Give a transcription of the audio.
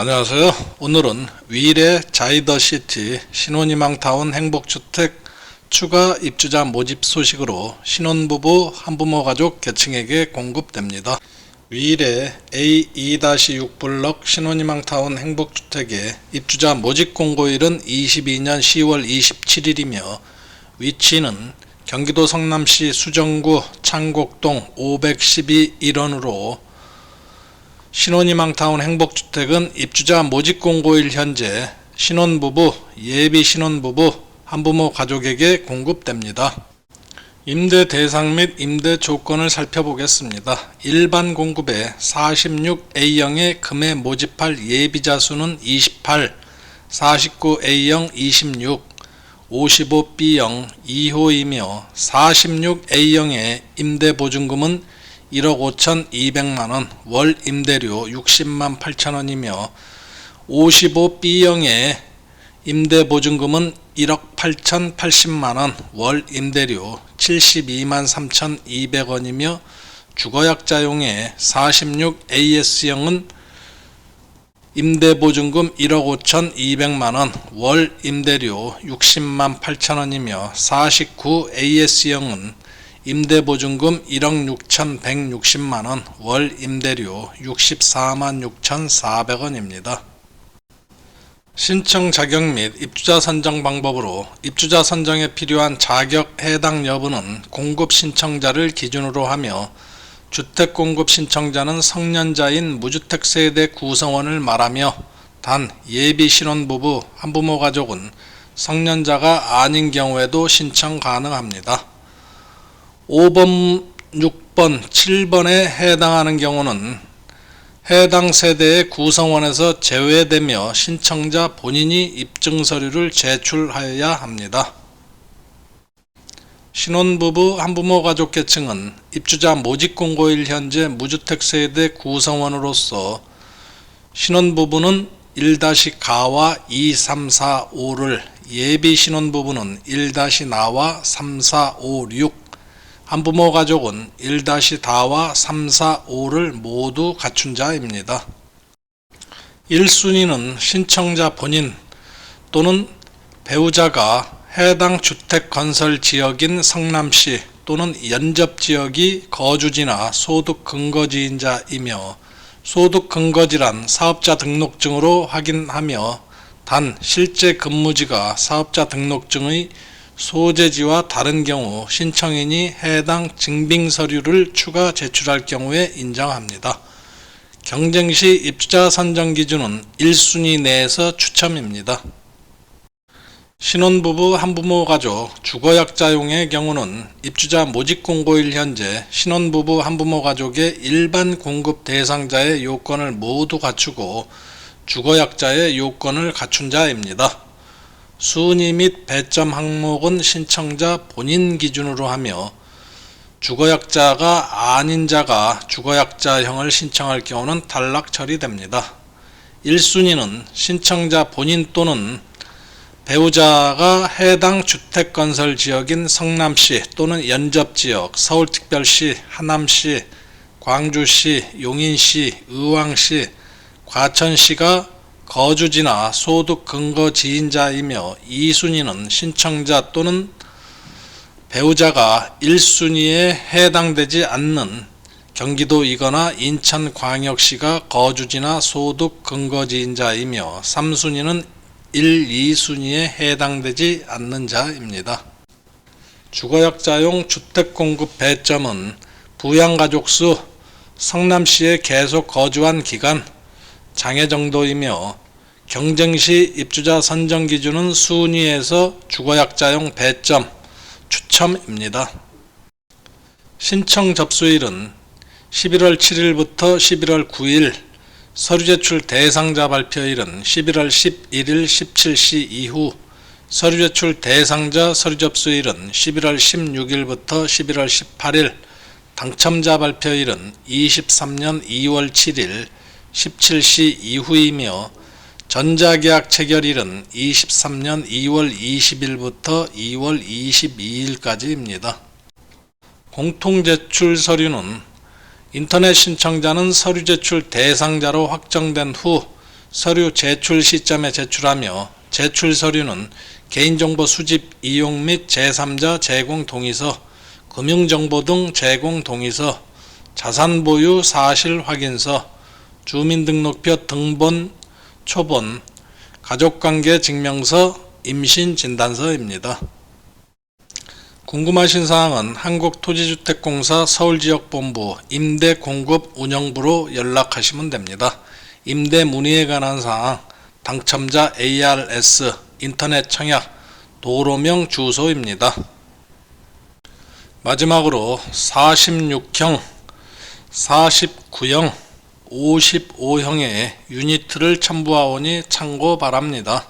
안녕하세요. 오늘은 위례 자이더시티 신혼희망타운 행복주택 추가 입주자 모집 소식으로 신혼부부 한부모 가족 계층에게 공급됩니다. 위례 A2-6 블럭 신혼희망타운 행복주택의 입주자 모집 공고일은 22년 10월 27일이며 위치는 경기도 성남시 수정구 창곡동 512 1원으로 신혼희망타운 행복주택은 입주자 모집 공고일 현재 신혼부부, 예비 신혼부부, 한부모 가족에게 공급됩니다. 임대 대상 및 임대 조건을 살펴보겠습니다. 일반 공급에 46A형의 금에 모집할 예비자 수는 28, 49A형 26, 55B형 2호이며 46A형의 임대 보증금은 1억 5,200만원, 월 임대료 60만 8천원이며 55B형의 임대보증금은 1억 8,080만원, 월 임대료 72만 3,200원이며 주거약자용의 46AS형은 임대보증금 1억 5,200만원, 월 임대료 60만 8천원이며 49AS형은 임대보증금 1억 6,160만원, 월 임대료 64만 6,400원입니다. 신청 자격 및 입주자 선정 방법으로 입주자 선정에 필요한 자격 해당 여부는 공급 신청자를 기준으로 하며 주택 공급 신청자는 성년자인 무주택 세대 구성원을 말하며 단 예비 신혼부부 한부모 가족은 성년자가 아닌 경우에도 신청 가능합니다. 5번, 6번, 7번에 해당하는 경우는 해당 세대의 구성원에서 제외되며 신청자 본인이 입증 서류를 제출하여야 합니다. 신혼부부 한부모 가족 계층은 입주자 모집 공고일 현재 무주택 세대 구성원으로서 신혼부부는 1-가와 2, 3, 4, 5를 예비 신혼부부는 1-나와 3, 4, 5, 6 한부모 가족은 1-다와 3, 4, 5를 모두 갖춘 자입니다. 1순위는 신청자 본인 또는 배우자가 해당 주택 건설 지역인 성남시 또는 연접 지역이 거주지나 소득 근거지인자이며 소득 근거지란 사업자 등록증으로 확인하며 단 실제 근무지가 사업자 등록증의 소재지와 다른 경우 신청인이 해당 증빙 서류를 추가 제출할 경우에 인정합니다. 경쟁 시 입주자 선정 기준은 1순위 내에서 추첨입니다. 신혼부부 한부모 가족 주거약자용의 경우는 입주자 모집 공고일 현재 신혼부부 한부모 가족의 일반 공급 대상자의 요건을 모두 갖추고 주거약자의 요건을 갖춘 자입니다. 순위 및 배점 항목은 신청자 본인 기준으로 하며 주거약자가 아닌 자가 주거약자형을 신청할 경우는 탈락 처리됩니다. 1순위는 신청자 본인 또는 배우자가 해당 주택건설 지역인 성남시 또는 연접지역, 서울특별시, 하남시, 광주시, 용인시, 의왕시, 과천시가 거주지나 소득 근거 지인자이며 2순위는 신청자 또는 배우자가 1순위에 해당되지 않는 경기도이거나 인천광역시가 거주지나 소득 근거지인자이며 3순위는 1, 2순위에 해당되지 않는 자입니다. 주거약자용 주택공급 배점은 부양가족수, 성남시에 계속 거주한 기간, 장애 정도이며 경쟁 시 입주자 선정 기준은 순위에서 주거약자용 배점, 추첨입니다. 신청 접수일은 11월 7일부터 11월 9일, 서류 제출 대상자 발표일은 11월 11일 17시 이후, 서류 제출 대상자 서류 접수일은 11월 16일부터 11월 18일, 당첨자 발표일은 23년 2월 7일 17시 이후이며 전자계약 체결일은 23년 2월 20일부터 2월 22일까지입니다. 공통 제출 서류는 인터넷 신청자는 서류 제출 대상자로 확정된 후 서류 제출 시점에 제출하며 제출 서류는 개인정보 수집 이용 및 제3자 제공 동의서, 금융정보 등 제공 동의서, 자산 보유 사실 확인서, 주민등록표 등본, 초본, 가족관계 증명서, 임신 진단서입니다. 궁금하신 사항은 한국토지주택공사 서울지역본부 임대공급 운영부로 연락하시면 됩니다. 임대 문의에 관한 사항, 당첨자 ARS, 인터넷 청약, 도로명 주소입니다. 마지막으로 46형, 49형, 55형의 유니트를 첨부하오니 참고 바랍니다.